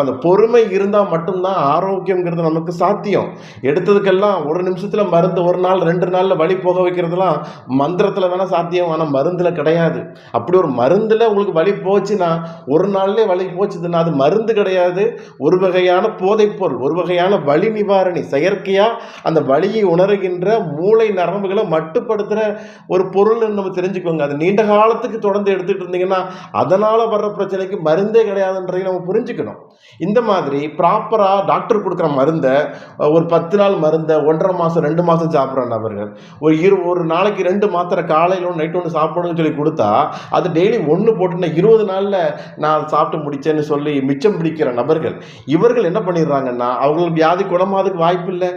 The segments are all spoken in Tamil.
இப்போ அந்த பொறுமை இருந்தால் மட்டும்தான் ஆரோக்கியங்கிறது நமக்கு சாத்தியம். எடுத்ததுக்கெல்லாம் ஒரு நிமிஷத்தில் மருந்து ஒரு நாள் ரெண்டு நாளில் வழி போக வைக்கிறதுலாம் மந்திரத்தில் வேணால் சாத்தியம். ஆனால் மருந்தில் கிடையாது. அப்படி ஒரு மருந்தில் உங்களுக்கு வழி போச்சுன்னா ஒரு நாள்லேயே வழி போச்சுதுன்னா அது மருந்து கிடையாது. ஒரு வகையான போதைப்பொருள் ஒரு வகையான வழி நிவாரணி செயற்கையாக அந்த வழியை உணர்கின்ற மூளை நரம்புகளை மட்டுப்படுத்துகிற ஒரு பொருள்னு நம்ம தெரிஞ்சுக்கோங்க. அது நீண்ட காலத்துக்கு தொடர்ந்து எடுத்துகிட்டு இருந்தீங்கன்னா அதனால் வர்ற பிரச்சனைக்கு மருந்தே கிடையாதுன்றதையும் நம்ம புரிஞ்சுக்கணும். இந்த மாதிரி ப்ராப்பராக டாக்டர் கொடுக்குற மருந்தை ஒரு பத்து நாள் மருந்தை ஒன்றரை மாதம் ரெண்டு மாதம் சாப்பிட்ற நபர்கள். ஒரு இரு ஒரு நாளைக்கு ரெண்டு மாத்திரை காலையில் ஒன்று நைட் ஒன்று சாப்பிடணும்னு சொல்லி கொடுத்தா அது டெய்லி ஒன்று போட்டுன்னா இருபது நாளில் நான் அதை சாப்பிட்டு முடிச்சேன்னு சொல்லி மிச்சம் பிடிக்கிற நபர்கள் இவர்கள் என்ன பண்ணிடுறாங்கன்னா அவங்களுக்கு வியாதி குணமாதுக்கு வாய்ப்பு இல்லை.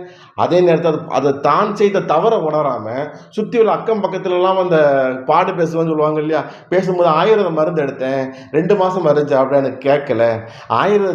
அதே நேரத்தில் அது அதை தான் செய்த தவறை உணராமல் சுற்றி உள்ள அக்கம் பக்கத்துலலாம் அந்த பாடு பேசுவேன்னு சொல்லுவாங்க இல்லையா? பேசும்போது ஆயுர்வேத மருந்து எடுத்தேன் ரெண்டு மாதம் மருந்து சாப்பிட எனக்கு கேட்கல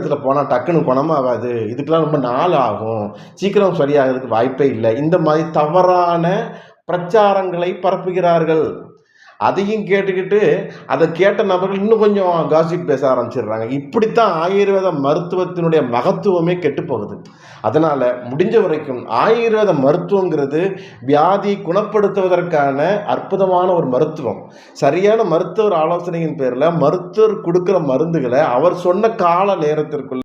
இடத்துல போனால் டக்குன்னு குணமாகாது இதுக்கெல்லாம் ரொம்ப நாள் ஆகும். சீக்கிரம் சரியாகிறதுக்கு வாய்ப்பே இல்லை. இந்த மாதிரி தவறான பிரச்சாரங்களை பரப்புகிறார்கள். அதையும் கேட்டுக்கிட்டு அதை கேட்ட நபர்கள் இன்னும் கொஞ்சம் காசிப் பேச ஆரம்பிச்சிடுறாங்க. இப்படித்தான் ஆயுர்வேத மருத்துவத்தினுடைய மகத்துவமே கெட்டு போகுது அதனால் முடிஞ்ச வரைக்கும் ஆயுர்வேத மருத்துவங்கிறது வியாதி குணப்படுத்துவதற்கான அற்புதமான ஒரு மருத்துவம். சரியான மருத்துவர் ஆலோசனையின் பேரில் மருத்துவர் கொடுக்குற மருந்துகளை அவர் சொன்ன கால நேரத்திற்குள்